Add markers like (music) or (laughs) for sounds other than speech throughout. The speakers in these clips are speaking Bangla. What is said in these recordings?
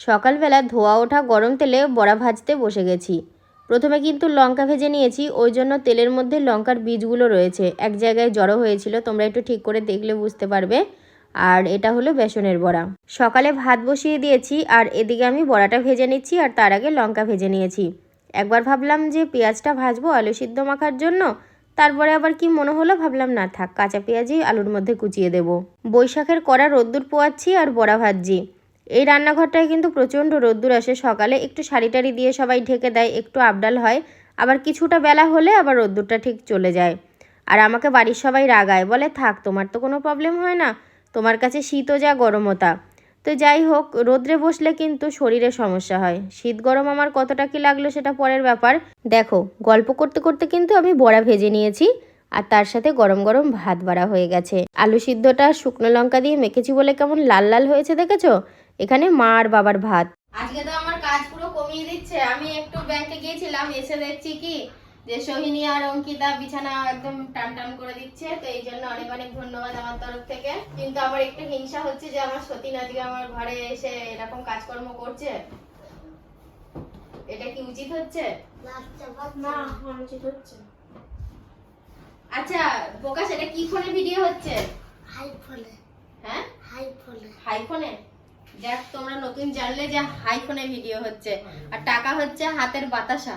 সকালবেলা ধোয়া ওঠা গরম তেলে বড়া ভাজতে বসে গেছি। প্রথমে কিন্তু লঙ্কা ভেজে নিয়েছি, ওই জন্য তেলের মধ্যে লঙ্কার বীজগুলো রয়েছে। এক জায়গায় জড়ো হয়েছিল, তোমরা একটু ঠিক করে দেখলে বুঝতে পারবে। আর এটা হলো বেসনের বড়া। সকালে ভাত বসিয়ে দিয়েছি, আর এদিকে আমি বড়াটা ভেজে নিচ্ছি, আর তার আগে লঙ্কা ভেজে নিয়েছি। একবার ভাবলাম যে পেঁয়াজটা ভাজবো আলু সিদ্ধ মাখার জন্য, তারপরে আবার কি মনে হলো ভাবলাম, না থাক, কাঁচা পেঁয়াজই আলুর মধ্যে কুচিয়ে দেব। বৈশাখের কড়া রোদ্দুর পোয়াচ্ছি আর বড়া ভাজছি। এই রান্নাঘরটায় কিন্তু প্রচণ্ড রোদ্দুর আসে। সকালে একটু শাড়ি দিয়ে সবাই ঢেকে দেয়, একটু আবডাল হয়। আবার কিছুটা বেলা হলে আবার রোদ্দুরটা ঠিক চলে যায়। আর আমাকে বাড়ির সবাই রাগায়, বলে, থাক, তোমার তো কোনো প্রবলেম হয় না। তোমার কাছে শীতও যা গরমও তা তো যাই হোক, রোদ্রে বসলে কিন্তু শরীরে সমস্যা হয়। শীত গরম আমার কতটা কি লাগল সেটা পরের ব্যাপার। দেখো, গল্প করতে করতে কিন্তু আমি বড়া ভেজে নিয়েছি, আর তার সাথে গরম গরম ভাত বাড়া হয়ে গেছে। আলু সিদ্ধটা শুকনো লঙ্কা দিয়ে মেখেছি বলে কেমন লাল লাল হয়েছে দেখেছ? এখানে মা আর বাবার ভাত। আজকে তো আমার কাজ পুরো কমিয়ে দিচ্ছে। আমি একটু ব্যাংকে গিয়েছিলাম এসে দেখছি কি যে সোহিনী আর অঙ্কিতা বিছানা একদম টান টান করে দিচ্ছে। তো এই জন্য অনেক অনেক ধন্যবাদ আমার তরফ থেকে। কিন্তু আমার একটু হিংসা হচ্ছে যে আমার সতীন আজকে আমার ঘরে এসে এরকম কাজকর্ম করছে। এটা কি উচিত হচ্ছে? না অনুচিত হচ্ছে। আচ্ছা প্রকাশ এটা কি ফোনে ভিডিও হচ্ছে? হাই ফলে হ্যাঁ? হাই ফলে হাই ফোনে যাক তোমরা নতুন জানলে যে হাই ফোনে ভিডিও হচ্ছে। আর টাকা হচ্ছে হাতের বাতাসা।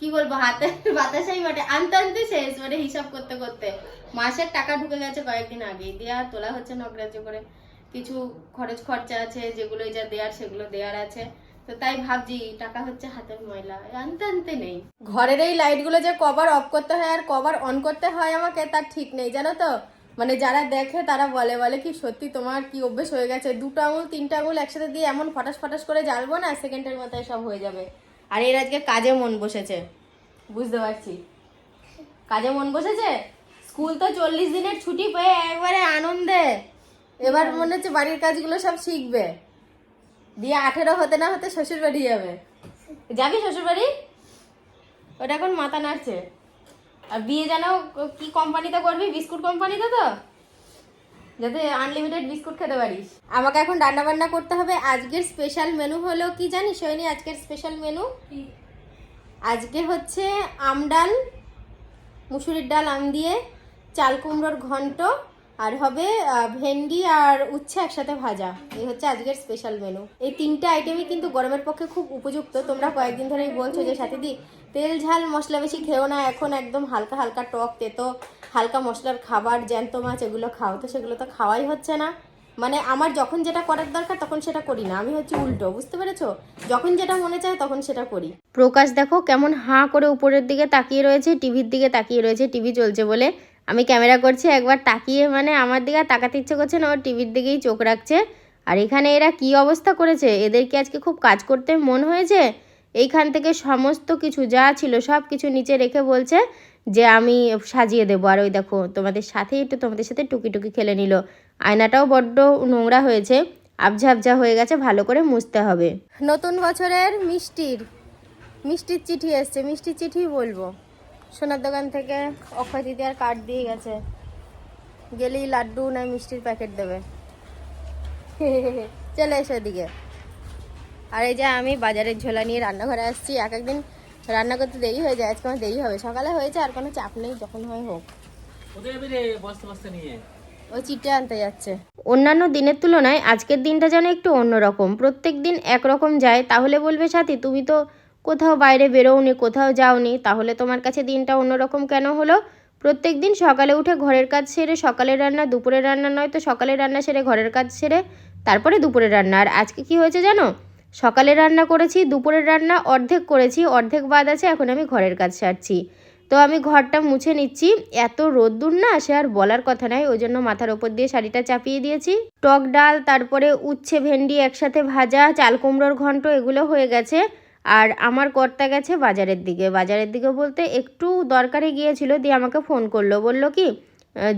কি বলব, হাতের বাতাসাই বটে। আনতে আনতে শেষ মানে হিসাব করতে করতে। মাসের টাকা ঢুকে গেছে কয়েকদিন আগেই। দেয়া তোলা হচ্ছে নগ্রাহ্য করে। কিছু খরচ খরচা আছে, যেগুলো যা দেয়ার সেগুলো দেয়ার আছে। তো তাই ভাবছি, টাকা হচ্ছে হাতের ময়লা। আনতে আনতে নেই। ঘরের এই লাইটগুলো যে কভার অফ করতে হয় আর কভার অন করতে হয় আমাকে, তার ঠিক নেই, জানো তো? মানে যারা দেখে তারা বলে বলে কি সত্যি তোমার কি অভ্যেস হয়ে গেছে? দুটো আঙুল তিনটা আঙুল একসাথে দিয়ে এমন ফটাস ফটাস করে জ্বালবো না সেকেন্ডের মাথায় সব হয়ে যাবে। আর এর আজকে কাজে মন বসেছে। বুঝতে পারছি? কাজে মন বসেছে? স্কুল তো চল্লিশ দিনের ছুটি পেয়ে একবারে আনন্দে। এবার মনে হচ্ছে বাড়ির কাজগুলো সব শিখবে। দিয়ে আঠেরো হতে না হতে শ্বশুর বাড়ি যাবে। যাবি শ্বশুর বাড়ি ওটা এখন মাথা নাড়ছে। আর বিয়ে যেন কি কোম্পানিতে করবি? বিস্কুট কোম্পানিতে তো? যাতে আনলিমিটেড বিস্কুট খেতে পারিস। আমাকে এখন রান্না বান্না করতে হবে। আজকের স্পেশাল মেনু হলো কি জানিস সৈনি? আজকের স্পেশাল মেনু আজকে হচ্ছে আম ডাল মুসুরির ডাল আম দিয়ে চাল কুমড়োর ঘন্ট আর হবে ভেন্ডি আর উচ্ছে একসাথে ভাজা। এই হচ্ছে আজকের স্পেশাল মেনু এই তিনটে আইটেমই কিন্তু গরমের পক্ষে খুব উপযুক্ত। তোমরা কয়েকদিন ধরেই বলছো যে সাথীদি তেল, ঝাল, মশলা বেশি খেও না। এখন একদম হালকা হালকা টক তেতো, হালকা মশলার খাবার, জ্যান্ত মাছ এগুলো খাও। তো সেগুলো তো খাওয়াই হচ্ছে না। মানে আমার যখন যেটা করার দরকার তখন সেটা করি না। আমি হচ্ছে উল্টো, বুঝতে পেরেছ? যখন যেটা মনে চায় তখন সেটা করি। প্রকাশ, দেখো কেমন হাঁ করে উপরের দিকে তাকিয়ে রয়েছে, টিভির দিকে তাকিয়ে রয়েছে, টিভি চলছে বলে আমি ক্যামেরা করছি। একবার তাকিয়ে মানে আমার দিকে তাকাতে ইচ্ছে করছে না ওর টিভির দিকেই চোখ রাখছে। আর এখানে এরা কি অবস্থা করেছে? এদেরকে আজকে খুব কাজ করতে মন হয়েছে? এইখান থেকে সমস্ত কিছু যা ছিল সব কিছু নিচে রেখে বলছে যে আমি সাজিয়ে দেবো। আর ওই দেখো, তোমাদের সাথেই একটু তোমাদের সাথে টুকি টুকি খেলে নিল। আয়নাটাও বড্ড নোংরা হয়েছে আবঝা আবঝা হয়ে গেছে, ভালো করে মুছতে হবে। নতুন বছরের মিষ্টির মিষ্টির চিঠি এসছে। মিষ্টির চিঠি বলব। সোনার দোকান থেকে অক্ষয় দিদি আর কার্ড দিয়ে গেছে। গেলেই লাড্ডু না মিষ্টির প্যাকেট দেবে। (laughs) চলে এসো এদিকে। আর এই যে আমি বাজারের ঝোলা নিয়ে রান্নাঘরে আসছি এক একদিন রান্না করতে দেরি হয়ে যায় আজকে আমার দেরি হবে। সকালে হয়েছে আর কোনো চাপ নেই যখন হয় হোক। ওই চিটে আনতে যাচ্ছে। অন্যান্য দিনের তুলনায় আজকের দিনটা যেন একটু অন্যরকম। প্রত্যেক দিন একরকম যায় তাহলে বলবে সাথী তুমি তো কোথাও বাইরে বেরোওনি কোথাও যাওনি তাহলে তোমার কাছে দিনটা অন্যরকম কেন হলো? প্রত্যেক দিন সকালে উঠে ঘরের কাজ সেরে সকালের রান্না দুপুরের রান্না নয় তো সকালের রান্না সেরে ঘরের কাজ সেরে তারপরে দুপুরের রান্না। আর আজকে কি হয়েছে জানো? সকালে রান্না করেছি, দুপুরের রান্না, অর্ধেক করেছি, অর্ধেক বাদ আছে, এখন আমি ঘরের কাজ সারছি। তো আমি ঘরটা মুছে নিচ্ছি। এত রোদ্দুর না, সে আর বলার কথা নাই, ওই জন্য মাথার ওপর দিয়ে শাড়িটা চাপিয়ে দিয়েছি। টক ডাল, তারপরে উচ্ছে, ভেন্ডি একসাথে ভাজা, চাল কুমড়োর ঘন্ট, এগুলো হয়ে গেছে। আর আমার কর্তা গেছে বাজারের দিকে। বাজারের দিকে বলতে একটু দরকারে গিয়েছিল, দিয়ে আমাকে ফোন করল। বলল কি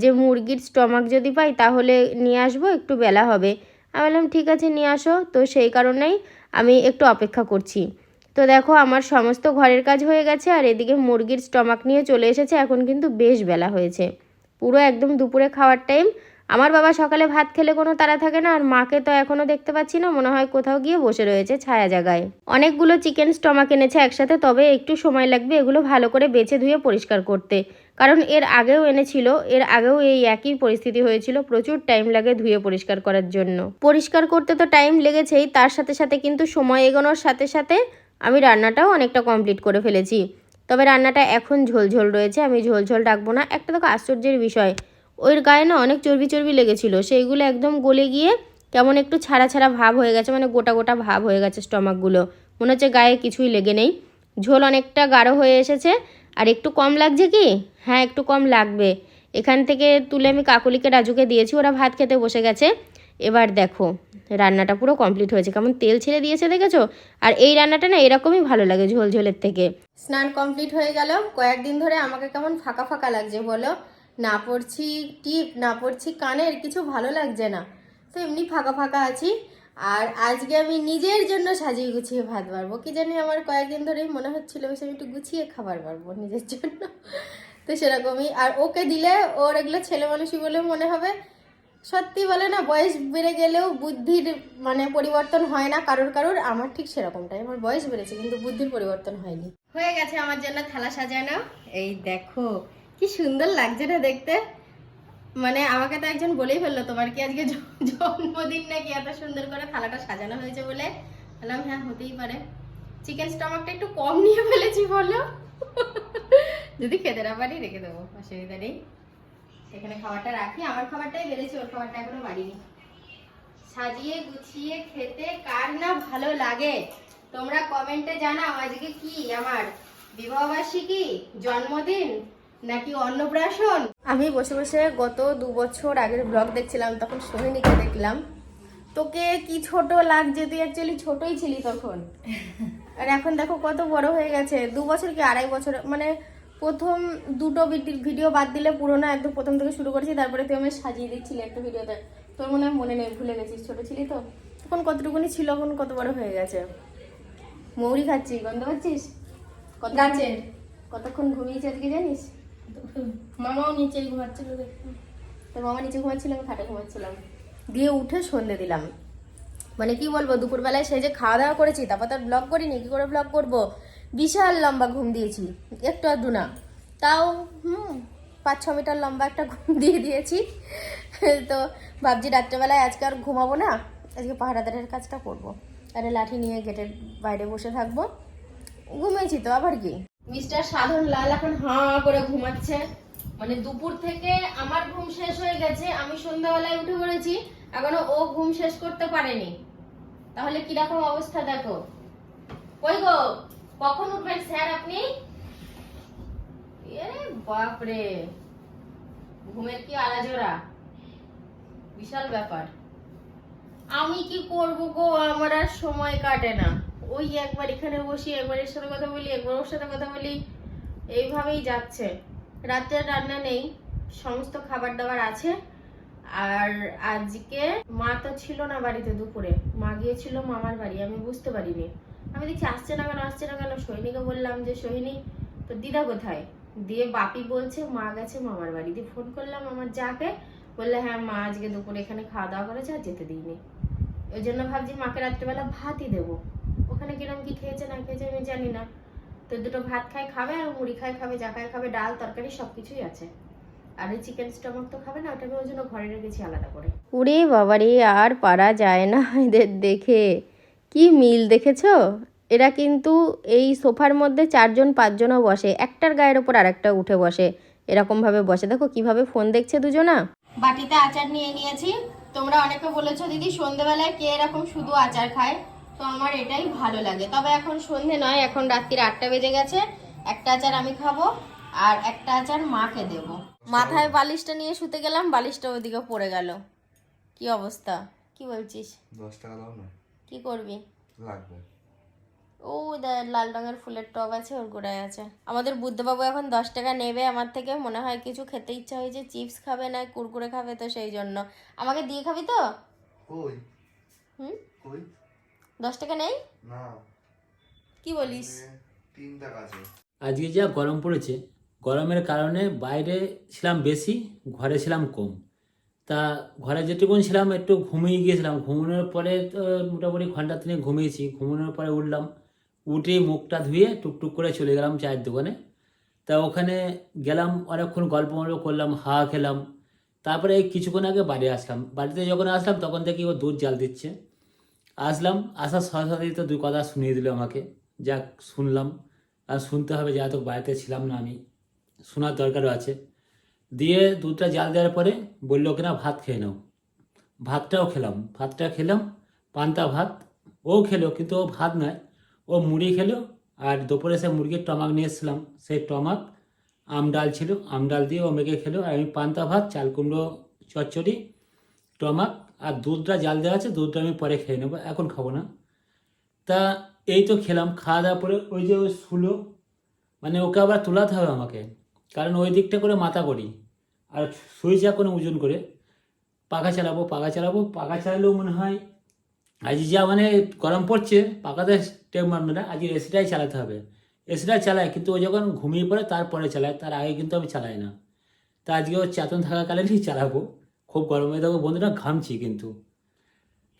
যে মুরগির স্টমাক যদি পাই, তাহলে নিয়ে আসব, একটু বেলা হবে। আমি বললাম, ঠিক আছে, নিয়ে আসো। তো সেই কারণেই আমি একটু অপেক্ষা করছি। তো দেখো, আমার সমস্ত ঘরের কাজ হয়ে গেছে আর এদিকে মুরগির স্টমাক নিয়ে চলে এসেছে, এখন কিন্তু বেশ বেলা হয়েছে। পুরো একদম দুপুরে খাওয়ার টাইম আমার বাবা সকালে ভাত খেলে কোনো তারা থাকে না, আর মাকে তো এখনও দেখতে পাচ্ছি না, মনে হয় কোথাও গিয়ে বসে রয়েছে ছায়া জায়গায়। অনেকগুলো চিকেন স্টমাক এনেছে একসাথে, তবে একটু সময় লাগবে এগুলো ভালো করে বেছে ধুয়ে পরিষ্কার করতে। কারণ এর আগেও এনেছিল, এর আগেও এই একই পরিস্থিতি হয়েছিল, প্রচুর টাইম লাগে ধুয়ে পরিষ্কার করার জন্য। পরিষ্কার করতে তো টাইম লেগেছেই, তার সাথে সাথে কিন্তু সময় এগোনোর সাথে সাথে আমি রান্নাটাও অনেকটা কমপ্লিট করে ফেলেছি। তবে রান্নাটা এখন ঝোলঝোল রয়েছে, আমি ঝোলঝোল ডাকবো না, একটা দেখো আশ্চর্যের বিষয় ওর গায়ে না অনেক চর্বি চর্বি লেগেছিলো। সেইগুলো একদম গলে গিয়ে কেমন একটু ছাড়া ছাড়া ভাব হয়ে গেছে মানে গোটা গোটা ভাব হয়ে গেছে স্টমাকগুলো। মনে হচ্ছে গায়ে কিছুই লেগে নেই। ঝোল অনেকটা গাঢ় হয়ে এসেছে। আর একটু কম লাগছে কি? হ্যাঁ একটু কম লাগবে। এখান থেকে তুলে আমি কাকুলিকে, রাজুকে দিয়েছি, ওরা ভাত খেতে বসে গেছে। এবার দেখো, রান্নাটা পুরো কমপ্লিট হয়েছে। কেমন তেল ছেড়ে দিয়েছে দেখেছ? আর এই রান্নাটা না এরকমই ভালো লাগে ঝোল ঝোলের থেকে। স্নান কমপ্লিট হয়ে গেল। কয়েকদিন ধরে আমাকে কেমন ফাঁকা ফাঁকা লাগছে বলো? না পড়ছি টিপ, না পড়ছি কানের, কিছু ভালো লাগছে না। তো এমনি ফাঁকা ফাঁকা আছি। আর আজকে আমি নিজের জন্য সাজিয়ে গুছিয়ে ভাত বাড়বো। কি জানি আমার কয়েকদিন ধরেই মনে হচ্ছিল বেশ আমি একটু গুছিয়ে খাবার বাড়বো নিজের জন্য। তো সেরকমই। আর ওকে দিলে ওর এগুলো ছেলে মানুষই বলে মনে হবে। সত্যি বলে না, বয়স বেড়ে গেলেও বুদ্ধির মানে পরিবর্তন হয় না কারোর কারোর। আমার ঠিক সেরকমটাই। আমার বয়স বেড়েছে, কিন্তু বুদ্ধির পরিবর্তন হয়নি। হয়ে গেছে আমার জন্য থালা সাজানো। এই দেখো কি সুন্দর লাগছে না দেখতে? মানে আমাকে তো একজন বলেই ফেলল, তোমার কি আজকে জন্মদিন নাকি এত সুন্দর করে থালাটা সাজানো হয়েছে বলে? বললাম হ্যাঁ হতেই পারে। চিকেন স্টমাকটা একটু কম নিয়ে ফেলেছি, বলো। যদি খেতে না পারি, রেখে দেবো, অসুবিধা নেই। এখানে খাবারটা রাখি। আমার খাবারটাই বেড়েছে, ওর খাবারটা এখনও বাড়িনি। সাজিয়ে গুছিয়ে খেতে কার না ভালো লাগে? তোমরা কমেন্টে জানাও, আজকে কি? আমার বিবাহবার্ষিকী, জন্মদিন নাকি অন্নপ্রাশন? আমি বসে বসে গত দু বছর আগের ব্লগ দেখছিলাম তখন সোহিনীকে দেখলাম। তোকে কি ছোট লাগছে? তুই অ্যাকচুয়ালি ছোটই ছিলি তখন। আর এখন দেখো কত বড় হয়ে গেছে। দু বছর কি আড়াই বছর? মানে প্রথম দুটো ভিডিও বাদ দিলে পুরোনো একদম প্রথম থেকে শুরু করেছি তারপরে তুই আমি সাজিয়ে দিচ্ছিলি একটা ভিডিওতে তোর মনে হয় মনে নেই ভুলে গেছিস ছোট ছিলি তো? তখন কতটুকুনি ছিল এখন কত বড় হয়ে গেছে? মৌরি খাচ্ছি গন্ধ পাচ্ছিস? কত গাছের। কতক্ষণ ঘুমিয়েছি আজকে জানিস? মামাও নিচেই ঘুমাচ্ছিল দেখুন তোর মামা নিচে ঘুমাচ্ছিল আমি খাটে ঘুমাচ্ছিলাম। দিয়ে উঠে সন্ধে দিলাম। মানে কি বলব দুপুরবেলায় সেই যে খাওয়া দাওয়া করেছি তারপর তার ব্লগ করিনি কি করে ব্লগ করব? বিশাল লম্বা ঘুম দিয়েছি একটু আধটু না তাও হুম পাঁচ ছ মিটার লম্বা একটা ঘুম দিয়ে দিয়েছি। তো ভাবছি রাত্রেবেলায় আজকে আর ঘুমাবো না আজকে পাহারাদারের কাজটা করব। আরে লাঠি নিয়ে গেটের বাইরে বসে থাকব। ঘুমিয়েছি তো আবার কি? মিস্টার সাধন লাল এখন হাঁ করে ঘুমাচ্ছে। মানে দুপুর থেকে আমার ঘুম শেষ হয়ে গেছে, আমি সন্ধ্যাবেলায় উঠে পড়েছি, এখনও ও ঘুম শেষ করতে পারেনি। তাহলে কীরকম অবস্থা দেখো। কই গো, কখন উঠবেন স্যার আপনি? এ বাপরে, ঘুমের কি আলাজোড়া? বিশাল ব্যাপার। আমি কি করব গো, আমার আর সময় কাটে না। ওই একবার এখানে বসি, একবার এর সাথে কথা বলি, একবার ওর সাথে কথা বলি, এইভাবেই যাচ্ছে। রাতে রান্না নেই, সমস্ত খাবার দাবার আছে। আর আজকে মা তো ছিল না বাড়িতে দুপুরে, মা গিয়েছিল মামার বাড়ি, আমি বুঝতে পারিনি। আমি দেখছি, আসছে না কেন, আসছে না কেন? সোহিনীকে বললাম যে, সোহিনী তো দিদা কোথায়? দিয়ে বাপি বলছে, মা গেছে মামার বাড়ি। দিয়ে ফোন করলাম আমার যাকে, বললে হ্যাঁ মা আজকে দুপুরে এখানে খাওয়া দাওয়া করেছে, আর যেতে দিইনি। ওই জন্য ভাবছি, মাকে রাত্রেবেলা ভাতই দেবো। ওখানে কিরম কি খেয়েছে না খেয়েছে আমি জানি না। তো দুটো ভাত খায় খাবে আর মুড়ি খায় খাবে যা খায় খাবে ডাল তরকারি সব কিছুই আছে। আর ওই চিকেন স্টমাক তো খাবে না ওটা আমি ওই জন্য ঘরে রেখেছি আলাদা করে। ওরে বাবারে আর পারা যায় না এদের দেখে। কি মিল দেখেছ? এরা কিন্তু এই সোফার মধ্যে চারজন পাঁচজনও বসে। একটার গায়ের ওপর আরেকটা উঠে বসে। এরকমভাবে বসে। দেখো কীভাবে ফোন দেখছে দুজনা। বাটিতে আচার নিয়ে নিয়েছি। তোমরা অনেকে বলেছ দিদি সন্ধেবেলায় কে এরকম শুধু আচার খায়? তো আমার এটাই ভালো লাগে। তবে এখন সন্ধে নয় এখন রাত্রির আটটা বেজে গেছে। একটা আচার আমি খাব আর একটা আচার মাকে দেব। মাথায় বালিশটা নিয়ে শুতে গেলাম বালিশটা ওদিকে পড়ে গেল। কি অবস্থা? কি বলছিস? দশ টাকা দাও না। কি করবি? লাগবে। ও লাল রঙের ফুলের টব আছে ওর গোড়ায় আছে। আমাদের বুদ্ধবাবু এখন দশ টাকা নেবে আমার থেকে মনে হয় কিছু খেতে ইচ্ছা হয়েছে চিপস খাবে না কুরকুরে খাবে তো সেই জন্য। আমাকে দিয়ে খাবি তো? কই? হুম? কই? দশ টাকা নেই? না। কি বলিস? এ, তিন টাকা আছে। আজকে যা গরম পড়েছে গরমের কারণে বাইরে ছিলাম বেশি ঘরে ছিলাম কম। তা ঘরে যেটুকুন ছিলাম একটু ঘুমিয়ে গিয়েছিলাম। ঘুমানোর পরে তো মোটামুটি ঘণ্টা তিনে ঘুমিয়েছি। ঘুমানোর পরে উঠলাম উঠে মুখটা ধুয়ে টুকটুক করে চলে গেলাম চায়ের দোকানে। তা ওখানে গেলাম অনেকক্ষণ গল্প মল্প করলাম হাওয়া খেলাম। তারপরে এই কিছুক্ষণ আগে বাড়ি আসলাম। বাড়িতে যখন আসলাম তখন থেকে ও দুধ জাল দিচ্ছে। আসলাম, আসার সাথে সাথেই তো দুই কথা শুনিয়ে দিল আমাকে। যাক, শুনলাম। আর শুনতে হবে, যেহেতু বাড়িতে ছিলাম না আমি। শোনার দরকারও আছে। দিয়ে দুধটা জাল দেওয়ার পরে বলল কিনা ভাত খেয়ে নাও। ভাতটাও খেলাম। ভাতটা খেলাম, পান্তা ভাত। ও খেলো, কিন্তু ও ভাত নয়। ও মুড়ি খেলো, আর দুপুরে সে মুরগির টমাক নিয়ে এসেছিলাম। সেই টমাক, আম ডাল ছিল, আম ডাল দিয়ে ও মেখে খেলো। আর আমি পান্তা ভাত, চাল কুমড়ো, চচ্চড়ি, টমাক আর দুধটা জাল দেওয়া আছে, দুধটা আমি পরে খেয়ে নেব, এখন খাব না। তা এই তো খেলাম, খাওয়া দাওয়া পরে ওই যে ওই শুলো মানে ওকে আবার তোলাতে হবে আমাকে, কারণ ওই দিকটা করে মাথা করি। আর সুইচ এখন ওজন করে, পাখা চালাবো পাখা চালাবো, পাখা চালালেও মনে হয় আজ যা মানে গরম পড়ছে, পাখাতে টেপ মারবে না, আজকে এসিটাই চালাতে হবে। এসিটা চালায়, কিন্তু ও যখন ঘুমিয়ে পড়ে তারপরে চালায়, তার আগে কিন্তু আমি চালাই না। তা আজকে ও চেতন থাকাকালীনই চালাবো। খুব গরমে। দেখো বন্ধুরা, ঘামছি কিন্তু।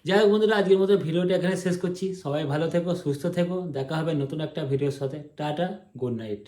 যাই হোক বন্ধুরা, আজকের মতো ভিডিওটা এখানে শেষ করছি। সবাই ভালো থেকো, সুস্থ থেকো। দেখা হবে নতুন একটা ভিডিওর সাথে। Tata, good night.